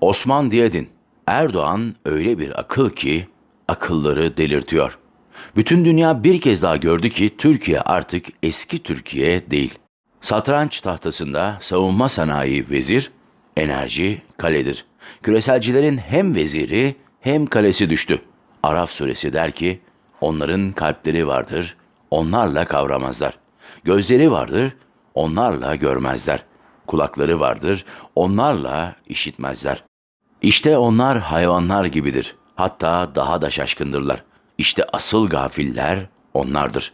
Osman Diyadin, Erdoğan öyle bir akıl ki akılları delirtiyor. Bütün dünya bir kez daha gördü ki Türkiye artık eski Türkiye değil. Satranç tahtasında savunma sanayi vezir, enerji kaledir. Küreselcilerin hem veziri hem kalesi düştü. Araf suresi der ki, onların kalpleri vardır, onlarla kavramazlar. Gözleri vardır, onlarla görmezler. Kulakları vardır, onlarla işitmezler. İşte onlar hayvanlar gibidir. Hatta daha da şaşkındırlar. İşte asıl gafiller onlardır.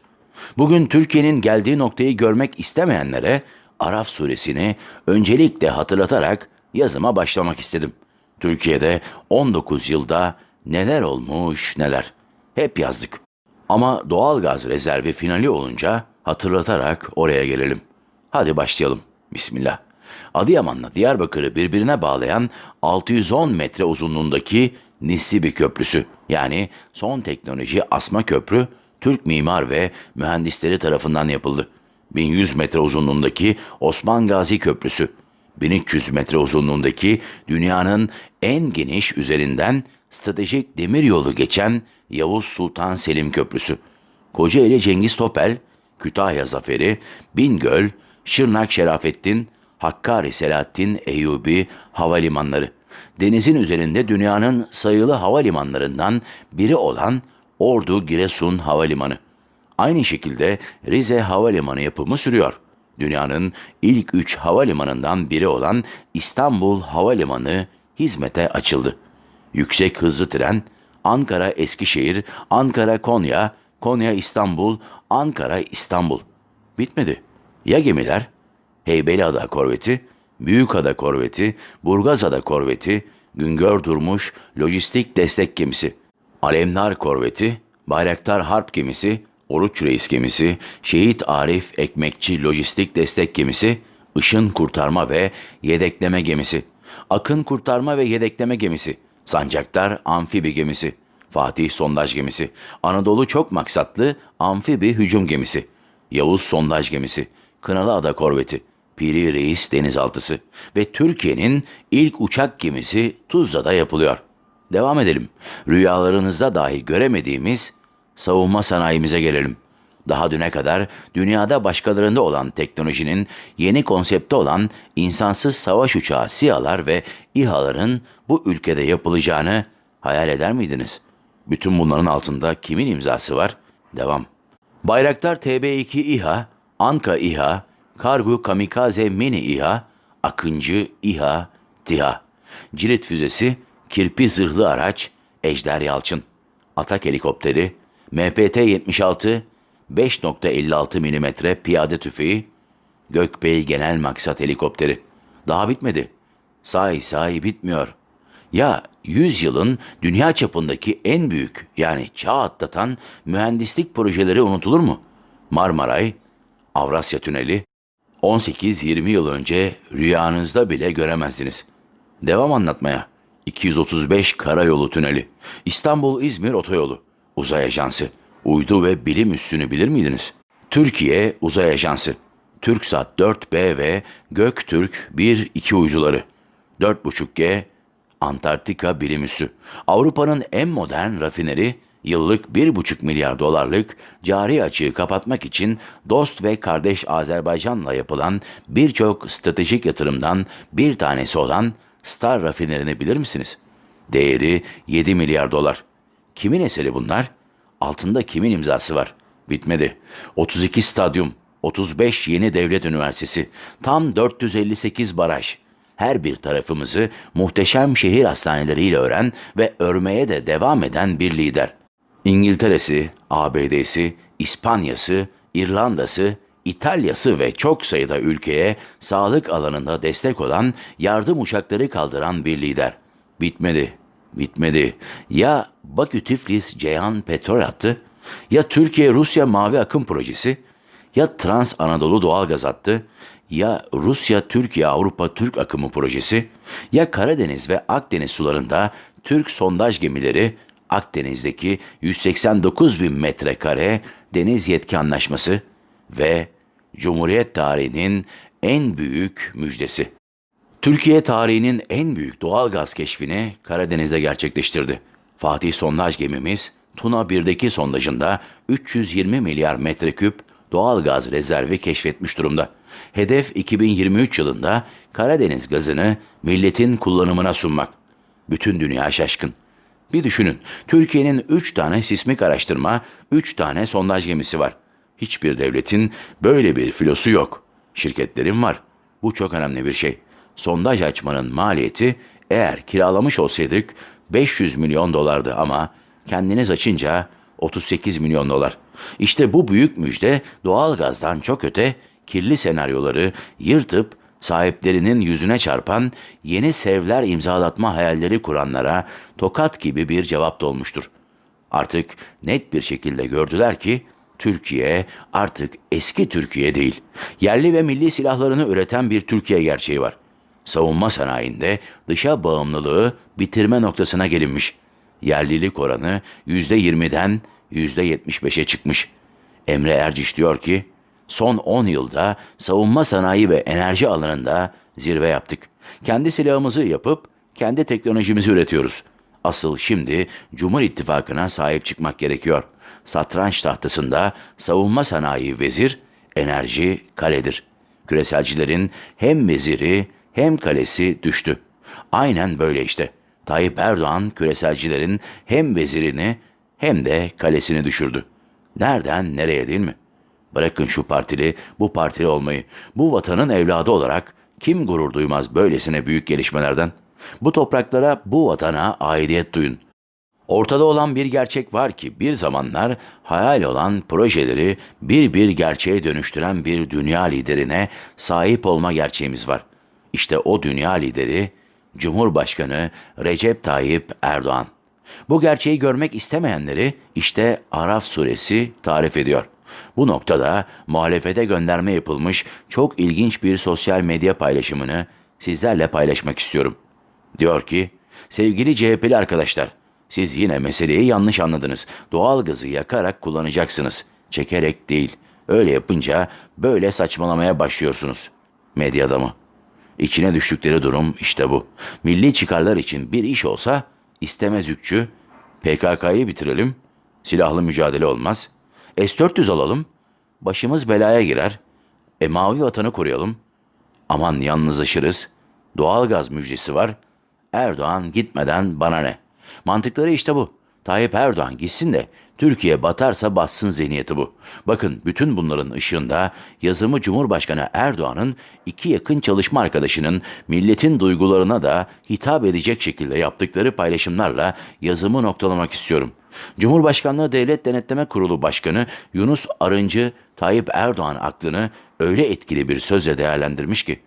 Bugün Türkiye'nin geldiği noktayı görmek istemeyenlere Araf suresini öncelikle hatırlatarak yazıma başlamak istedim. Türkiye'de 19 yılda neler olmuş neler. Hep yazdık. Ama doğalgaz rezervi finali olunca hatırlatarak oraya gelelim. Hadi başlayalım. Bismillah. Adıyaman'la Diyarbakır'ı birbirine bağlayan 610 metre uzunluğundaki Nisibi Köprüsü yani son teknoloji asma köprü Türk mimar ve mühendisleri tarafından yapıldı. 1100 metre uzunluğundaki Osman Gazi Köprüsü, 1300 metre uzunluğundaki dünyanın en geniş üzerinden stratejik demiryolu geçen Yavuz Sultan Selim Köprüsü, Kocaeli Cengiz Topel, Kütahya Zaferi, Bingöl, Şırnak Şerafettin, Hakkari Selahattin Eyyubi havalimanları. Denizin üzerinde dünyanın sayılı havalimanlarından biri olan Ordu Giresun Havalimanı. Aynı şekilde Rize Havalimanı yapımı sürüyor. Dünyanın ilk üç havalimanından biri olan İstanbul Havalimanı hizmete açıldı. Yüksek hızlı tren Ankara Eskişehir, Ankara Konya, Konya İstanbul, Ankara İstanbul. Bitmedi. Ya gemiler? Heybeliada korveti, Büyükada korveti, Burgazada korveti, Güngör Durmuş lojistik destek gemisi, Alemdar korveti, Bayraktar Harp gemisi, Oruç Reis gemisi, Şehit Arif Ekmekçi lojistik destek gemisi, Işın kurtarma ve yedekleme gemisi, Akın kurtarma ve yedekleme gemisi, Sancaktar amfibi gemisi, Fatih sondaj gemisi, Anadolu çok maksatlı amfibi hücum gemisi, Yavuz sondaj gemisi, Kınalı Ada korveti, Piri Reis denizaltısı ve Türkiye'nin ilk uçak gemisi Tuzla'da yapılıyor. Devam edelim. Rüyalarınızda dahi göremediğimiz savunma sanayimize gelelim. Daha düne kadar dünyada başkalarında olan teknolojinin yeni konsepti olan insansız savaş uçağı SİHA'lar ve İHA'ların bu ülkede yapılacağını hayal eder miydiniz? Bütün bunların altında kimin imzası var? Devam. Bayraktar TB2 İHA, Anka İHA, Kargo Kamikaze Mini İHA, Akıncı İHA, TİHA, Cirit füzesi, kirpi zırhlı araç, Ejder Yalçın, Atak helikopteri, MPT-76, 5.56 mm piyade tüfeği, Gökbey Genel Maksat Helikopteri. Daha bitmedi. Say say bitmiyor. Ya 100 yılın dünya çapındaki en büyük yani çağ atlatan mühendislik projeleri unutulur mu? Marmaray, Avrasya Tüneli, 18-20 yıl önce rüyanızda bile göremezdiniz. Devam anlatmaya. 235 Karayolu Tüneli, İstanbul-İzmir Otoyolu, Uzay Ajansı, uydu ve bilim üssünü bilir miydiniz? Türkiye Uzay Ajansı, TürkSat 4B ve Göktürk 1-2 uyduları, 4.5G, Antarktika Bilim Üssü, Avrupa'nın en modern rafineri, yıllık 1,5 milyar dolarlık cari açığı kapatmak için dost ve kardeş Azerbaycan'la yapılan birçok stratejik yatırımdan bir tanesi olan Star rafinerini bilir misiniz? Değeri 7 milyar dolar. Kimin eseri bunlar? Altında kimin imzası var? Bitmedi. 32 stadyum, 35 yeni devlet üniversitesi, tam 458 baraj. Her bir tarafımızı muhteşem şehir hastaneleriyle ören ve örmeye de devam eden bir lider. İngiltere'si, ABD'si, İspanya'sı, İrlanda'sı, İtalya'sı ve çok sayıda ülkeye sağlık alanında destek olan yardım uçakları kaldıran bir lider. Bitmedi, bitmedi. Ya Bakü Tiflis Ceyhan petrol hattı, ya Türkiye-Rusya Mavi Akım projesi, ya Trans Anadolu Doğalgaz hattı, ya Rusya-Türkiye-Avrupa-Türk akımı projesi, ya Karadeniz ve Akdeniz sularında Türk sondaj gemileri, Akdeniz'deki 189 bin metrekare deniz yetki anlaşması ve Cumhuriyet tarihinin en büyük müjdesi. Türkiye tarihinin en büyük doğal gaz keşfini Karadeniz'de gerçekleştirdi. Fatih sondaj gemimiz Tuna 1'deki sondajında 320 milyar metreküp doğal gaz rezervi keşfetmiş durumda. Hedef 2023 yılında Karadeniz gazını milletin kullanımına sunmak. Bütün dünya şaşkın. Bir düşünün, Türkiye'nin 3 tane sismik araştırma, 3 tane sondaj gemisi var. Hiçbir devletin böyle bir filosu yok. Şirketlerin var. Bu çok önemli bir şey. Sondaj açmanın maliyeti eğer kiralamış olsaydık 500 milyon dolardı ama kendiniz açınca 38 milyon dolar. İşte bu büyük müjde doğalgazdan çok öte kirli senaryoları yırtıp sahiplerinin yüzüne çarpan yeni sevler imzalatma hayalleri kuranlara tokat gibi bir cevap da olmuştur. Artık net bir şekilde gördüler ki Türkiye artık eski Türkiye değil. Yerli ve milli silahlarını üreten bir Türkiye gerçeği var. Savunma sanayinde dışa bağımlılığı bitirme noktasına gelinmiş. Yerlilik oranı %20'den %75'e çıkmış. Emre Erciş diyor ki, son 10 yılda savunma sanayi ve enerji alanında zirve yaptık. Kendi silahımızı yapıp kendi teknolojimizi üretiyoruz. Asıl şimdi Cumhur İttifakı'na sahip çıkmak gerekiyor. Satranç tahtasında savunma sanayi vezir, enerji kaledir. Küreselcilerin hem veziri hem kalesi düştü. Aynen böyle işte. Tayyip Erdoğan küreselcilerin hem vezirini hem de kalesini düşürdü. Nereden nereye değil mi? Bırakın şu partili, bu partili olmayı. Bu vatanın evladı olarak kim gurur duymaz böylesine büyük gelişmelerden? Bu topraklara, bu vatana aidiyet duyun. Ortada olan bir gerçek var ki bir zamanlar hayal olan projeleri bir bir gerçeğe dönüştüren bir dünya liderine sahip olma gerçeğimiz var. İşte o dünya lideri Cumhurbaşkanı Recep Tayyip Erdoğan. Bu gerçeği görmek istemeyenleri işte Araf suresi tarif ediyor. Bu noktada muhalefete gönderme yapılmış çok ilginç bir sosyal medya paylaşımını sizlerle paylaşmak istiyorum. Diyor ki, sevgili CHP'li arkadaşlar, siz yine meseleyi yanlış anladınız. Doğal gazı yakarak kullanacaksınız. Çekerek değil. Öyle yapınca böyle saçmalamaya başlıyorsunuz. Medya adamı. İçine düştükleri durum işte bu. Milli çıkarlar için bir iş olsa istemez ükçü. PKK'yı bitirelim. Silahlı mücadele olmaz. S-400 alalım. Başımız belaya girer. E mavi vatanı koruyalım. Aman yalnızlaşırız. Doğalgaz müjdesi var. Erdoğan gitmeden bana ne? Mantıkları işte bu. Tayyip Erdoğan gitsin de Türkiye batarsa bassın zihniyeti bu. Bakın bütün bunların ışığında yazımı Cumhurbaşkanı Erdoğan'ın iki yakın çalışma arkadaşının milletin duygularına da hitap edecek şekilde yaptıkları paylaşımlarla yazımı noktalamak istiyorum. Cumhurbaşkanlığı Devlet Denetleme Kurulu Başkanı Yunus Arıncı Tayyip Erdoğan aklını öyle etkili bir sözle değerlendirmiş ki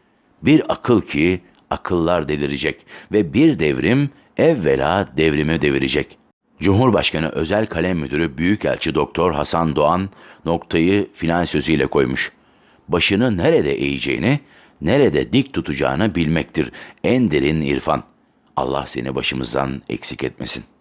bir akıl ki akıllar delirecek ve bir devrim evvela devrimi devirecek. Cumhurbaşkanı Özel Kalem Müdürü Büyükelçi Doktor Hasan Doğan noktayı filan sözüyle koymuş. Başını nerede eğeceğini, nerede dik tutacağını bilmektir en derin irfan. Allah seni başımızdan eksik etmesin.''